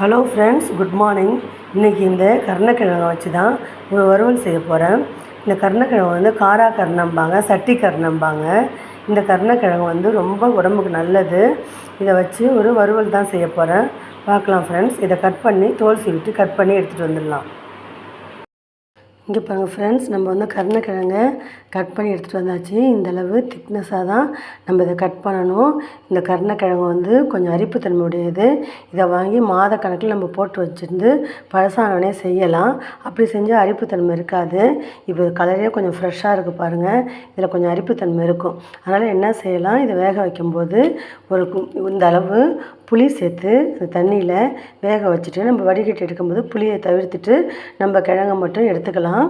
Hello friends good morning. இன்றைக்கி இந்த கருணக்கிழங்கை வச்சு தான் ஒரு வறுவல் செய்ய போகிறேன் இந்த கருணக்கிழங்கு வந்து காரா கருணம்பாங்க சட்டி கருணம்பாங்க இந்த கருணக்கிழங்கு வந்து ரொம்ப உடம்புக்கு நல்லது. இதை வச்சு ஒரு வறுவல் தான் செய்ய போகிறேன் பார்க்கலாம் ஃப்ரெண்ட்ஸ். இதை கட் பண்ணி தோல் சீவிட்டு கட் பண்ணி எடுத்துகிட்டு வந்துடலாம். இங்கே பாருங்கள் ஃப்ரெண்ட்ஸ் நம்ம வந்து கருணக்கிழங்க கட் பண்ணி எடுத்துகிட்டு வந்தாச்சு. இந்த அளவு திக்னஸாக தான் நம்ம இதை கட் பண்ணணும். இந்த கருணக்கிழங்கு வந்து கொஞ்சம் அரிப்புத்தன்மை உடையது இதை வாங்கி மாத கணக்கில் நம்ம போட்டு வச்சுருந்து பழசானவனே செய்யலாம். அப்படி செஞ்சால் அரிப்புத்தன்மை இருக்காது. இப்போ கலரே கொஞ்சம் ஃப்ரெஷ்ஷாக இருக்குது பாருங்கள் இதில் கொஞ்சம் அரிப்புத்தன்மை இருக்கும். அதனால் என்ன செய்யலாம்? இதை வேக வைக்கும்போது ஒரு கு- இந்த அளவு புளி சேர்த்து அந்த தண்ணியில் வேக வச்சுட்டு நம்ம வடிகட்டி எடுக்கும்போது புளியை தவிர்த்துட்டு நம்ம கிழங்க மட்டும் எடுத்துக்கலாம்.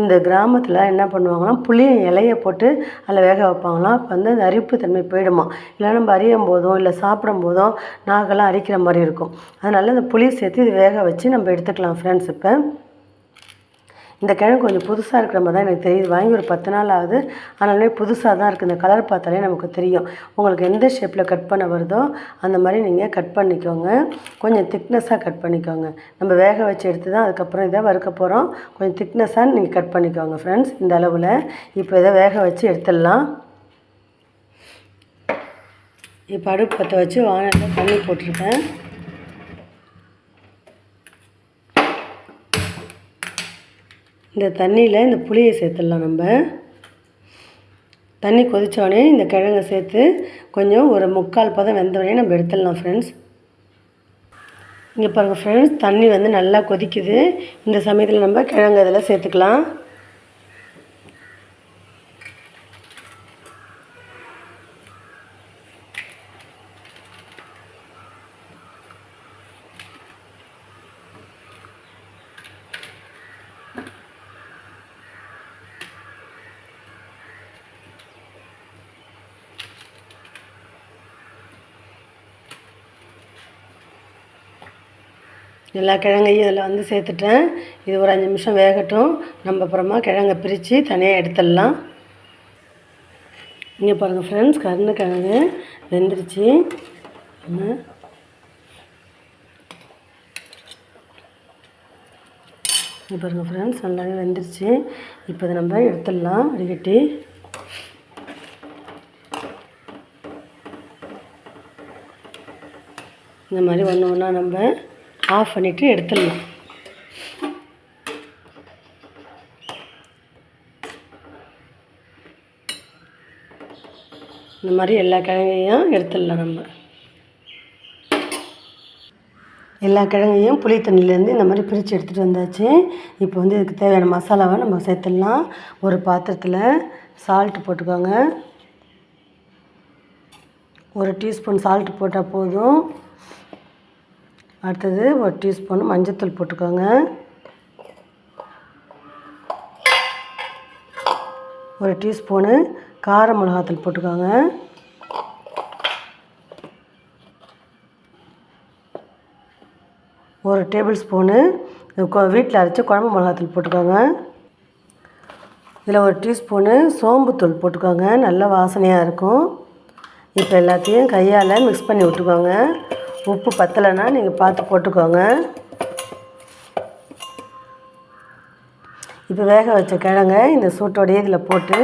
இந்த கிராமத்தில் என்ன பண்ணுவாங்கன்னா புளிய இலையை போட்டு அதில் வேக வைப்பாங்களாம். அப்போ வந்து அந்த அரிப்பு தன்மை போயிடுமா? இல்லை நம்ம அறியும் போதும் இல்லை சாப்பிடும் போதும் நாக்கெல்லாம் அரிக்கிற மாதிரி இருக்கும். அதனால் அந்த புளி சேர்த்து இது வேக வச்சு நம்ம எடுத்துக்கலாம் ஃப்ரெண்ட்ஸ் இப்போ. இந்த கிழங்கு கொஞ்சம் புதுசாக இருக்கிற மாதிரி தான் எனக்கு தெரியுது. வாங்கி ஒரு பத்து நாள் ஆகுது ஆனாலுமே புதுசாக தான் இருக்குது இந்த கலர் பார்த்தாலே நமக்கு தெரியும். உங்களுக்கு எந்த ஷேப்பில் கட் பண்ண வருதோ அந்த மாதிரி நீங்கள் கட் பண்ணிக்கோங்க. கொஞ்சம் திக்னஸாக கட் பண்ணிக்கோங்க. நம்ம வேக வச்சு எடுத்து தான் அதுக்கப்புறம் இதை வறுக்க போகிறோம் கொஞ்சம் திக்னஸாக நீங்கள் கட் பண்ணிக்கோங்க ஃப்ரெண்ட்ஸ் இந்த அளவில். இப்போ இதை வேக வச்சு எடுத்துடலாம். இப்போ அடுப்பு பற்ற வச்சு வானலில் தண்ணி போட்டிருக்கேன் இந்த தண்ணியில் இந்த புளியை சேர்த்துடலாம் நம்ம. தண்ணி கொதித்தோடனே இந்த கிழங்கை சேர்த்து கொஞ்சம் ஒரு முக்கால் பதம் வெந்தோடனே நம்ம எடுத்துடலாம் ஃப்ரெண்ட்ஸ் இங்கே பாருங்கள் ஃப்ரெண்ட்ஸ் தண்ணி வந்து நல்லா கொதிக்குது. இந்த சமயத்தில் நம்ம கிழங்கு அதில் சேர்த்துக்கலாம். எல்லா கிழங்கையும் இதில் வந்து சேர்த்துட்டேன். இது ஒரு அஞ்சு நிமிஷம் வேகட்டும். நம்ம அப்புறமா கிழங்கை பிரித்து தனியாக எடுத்துடலாம். இங்கே பாருங்கள் ஃப்ரெண்ட்ஸ் கருணக்கிழங்கு வெந்துருச்சு. இங்கே பாருங்கள் ஃப்ரெண்ட்ஸ் நல்லாவே வெந்துருச்சு. இப்போ இதை நம்ம எடுத்துடலாம் வடிகட்டி இந்த மாதிரி ஒன்று ஒன்றா நம்ம ஆஃப் பண்ணிவிட்டு எடுத்துடலாம். இந்த மாதிரி எல்லா கிழங்கையும் எடுத்துடலாம் நம்ம. எல்லா கிழங்கையும் புளி தண்ணியிலேருந்து இந்த மாதிரி பிரித்து எடுத்துகிட்டு வந்தாச்சு. இப்போ வந்து இதுக்கு தேவையான மசாலாவை நம்ம சேர்த்துடலாம். ஒரு பாத்திரத்தில் சால்ட் போட்டுக்கோங்க. ஒரு டீஸ்பூன் சால்ட் போட்டால் போதும். அடுத்தது ஒரு டீஸ்பூன் மஞ்சத்தூள் போட்டுக்கோங்க. ஒரு டீஸ்பூனு கார மிளகாத்தூள் போட்டுக்கோங்க. ஒரு டேபிள் ஸ்பூனு வீட்டில் அரைச்சி குழம்பு மிளகாத்தூள் போட்டுக்கோங்க. இதில் ஒரு டீஸ்பூனு சோம்புத்தூள் போட்டுக்கோங்க நல்ல வாசனையாக இருக்கும். இப்போ எல்லாத்தையும் கையால் மிக்ஸ் பண்ணி விட்டுக்கோங்க. உப்பு பத்தலைன்னா நீங்கள் பார்த்து போட்டுக்கோங்க. இப்போ வேக வச்ச கிழங்க இந்த சூட்டோடையே இதில் போட்டு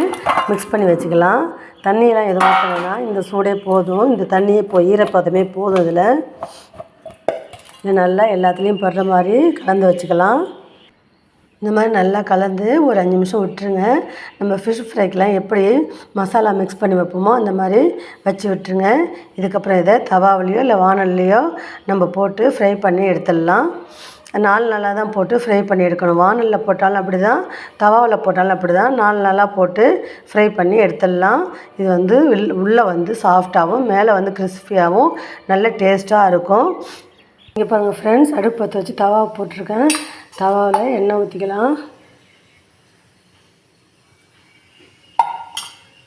மிக்ஸ் பண்ணி வச்சுக்கலாம். தண்ணியெலாம் எதுவும் ஊற்ற இந்த சூடே போதும். இந்த தண்ணியே போ ஈரப்பதமே போதும் இதில். இது நல்லா எல்லாத்துலேயும் படுற மாதிரி கலந்து வச்சுக்கலாம். இந்த மாதிரி நல்லா கலந்து ஒரு அஞ்சு நிமிஷம் விட்டுருங்க. நம்ம ஃபிஷ் ஃப்ரைக்கெலாம் எப்படி மசாலா மிக்ஸ் பண்ணி வைப்போமோ அந்த மாதிரி வச்சு விட்டுருங்க. இதுக்கப்புறம் இதை தவாவிலையோ இல்லை வானல்லையோ நம்ம போட்டு ஃப்ரை பண்ணி எடுத்துடலாம். நாலு நாளாக தான் போட்டு ஃப்ரை பண்ணி எடுக்கணும். வானலில் போட்டாலும் அப்படி தான் தவாவில் போட்டாலும் அப்படி தான் நாலு நாளாக போட்டு ஃப்ரை பண்ணி எடுத்துடலாம். இது வந்து உள்- உள்ளே வந்து சாஃப்டாகவும் மேலே வந்து கிறிஸ்பியாகவும் நல்ல டேஸ்ட்டாக இருக்கும். இங்கே பாருங்கள் ஃப்ரெண்ட்ஸ் அடுப்பு பற்ற வச்சு தவா போட்டிருக்கேன். தவாவில் எண்ணெய் ஊற்றிக்கலாம்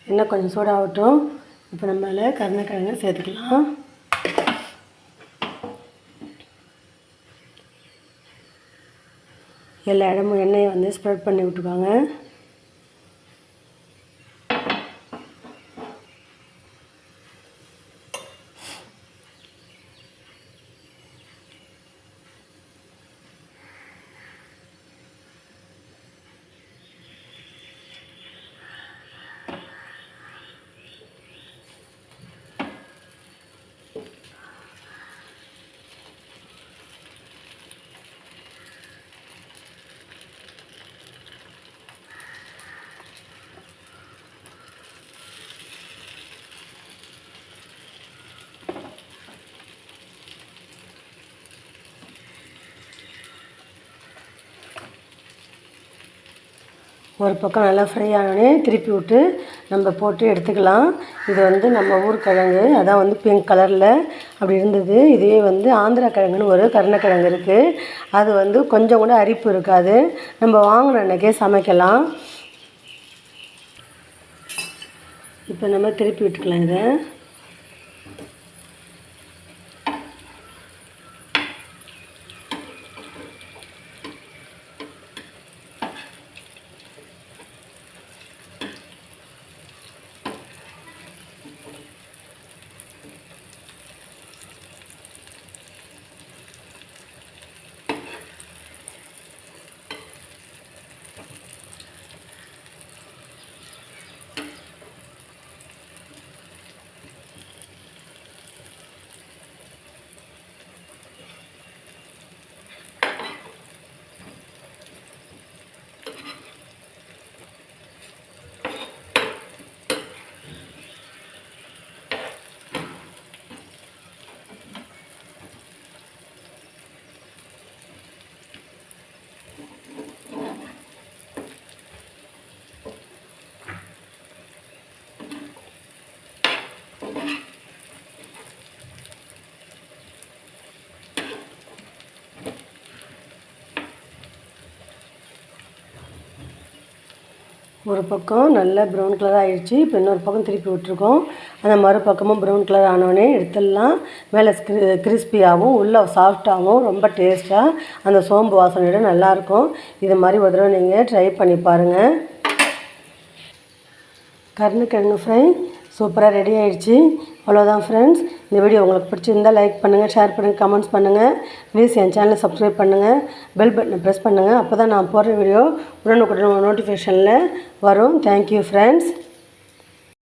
எண்ணெய் கொஞ்சம் சூடாகட்டும். இப்போ நம்ம அதில் சேர்த்துக்கலாம். எல்லா இடமும் எண்ணெயை வந்து ஸ்ப்ரெட் பண்ணி விட்டுக்கோங்க. ஒரு பக்கம் நல்லா ஃப்ரை ஆனோடனே திருப்பி விட்டு நம்ம போட்டு எடுத்துக்கலாம். இது வந்து நம்ம ஊர் கிழங்கு. அதான் வந்து பிங்க் கலரில் அப்படி இருந்தது. இதே வந்து ஆந்திரா கிழங்குன்னு ஒரு கருணக்கிழங்கு இருக்குது அது வந்து கொஞ்சம் கூட அரிப்பு இருக்காது. நம்ம வாங்கின அன்றைக்கே சமைக்கலாம். இப்போ நம்ம திருப்பி விட்டுக்கலாம் இதை. ஒரு பக்கம் நல்லா ப்ரௌன் கலர் ஆகிடுச்சு இப்போ இன்னொரு பக்கம் திருப்பி விட்ருக்கோம் அந்த மறுபக்கமும் ப்ரௌன் கலர் ஆனோடனே எடுத்துடலாம். மேலே கிறிஸ்பியாகவும் உள்ளே சாஃப்டாகவும் ரொம்ப டேஸ்ட்டாக அந்த சோம்பு வாசனையோட நல்லாயிருக்கும் இது மாதிரி ஒரு தடவை நீங்கள் ட்ரை பண்ணி பாருங்கள் கருணக்கிழங்கு ஃப்ரை சூப்பராக ரெடி ஆகிடுச்சு அவ்வளோதான் ஃப்ரெண்ட்ஸ் இந்த வீடியோ உங்களுக்கு பிடிச்சிருந்தால் லைக் பண்ணுங்கள் ஷேர் பண்ணுங்கள் கமெண்ட்ஸ் பண்ணுங்கள் ப்ளீஸ் என் சேனலை சப்ஸ்கிரைப் பண்ணுங்கள் பெல் பட்டனை ப்ரெஸ் பண்ணுங்கள் அப்போ தான் நான் போடுற வீடியோ உடனுக்குடன் நோட்டிஃபிகேஷனில் வரும். Thank you friends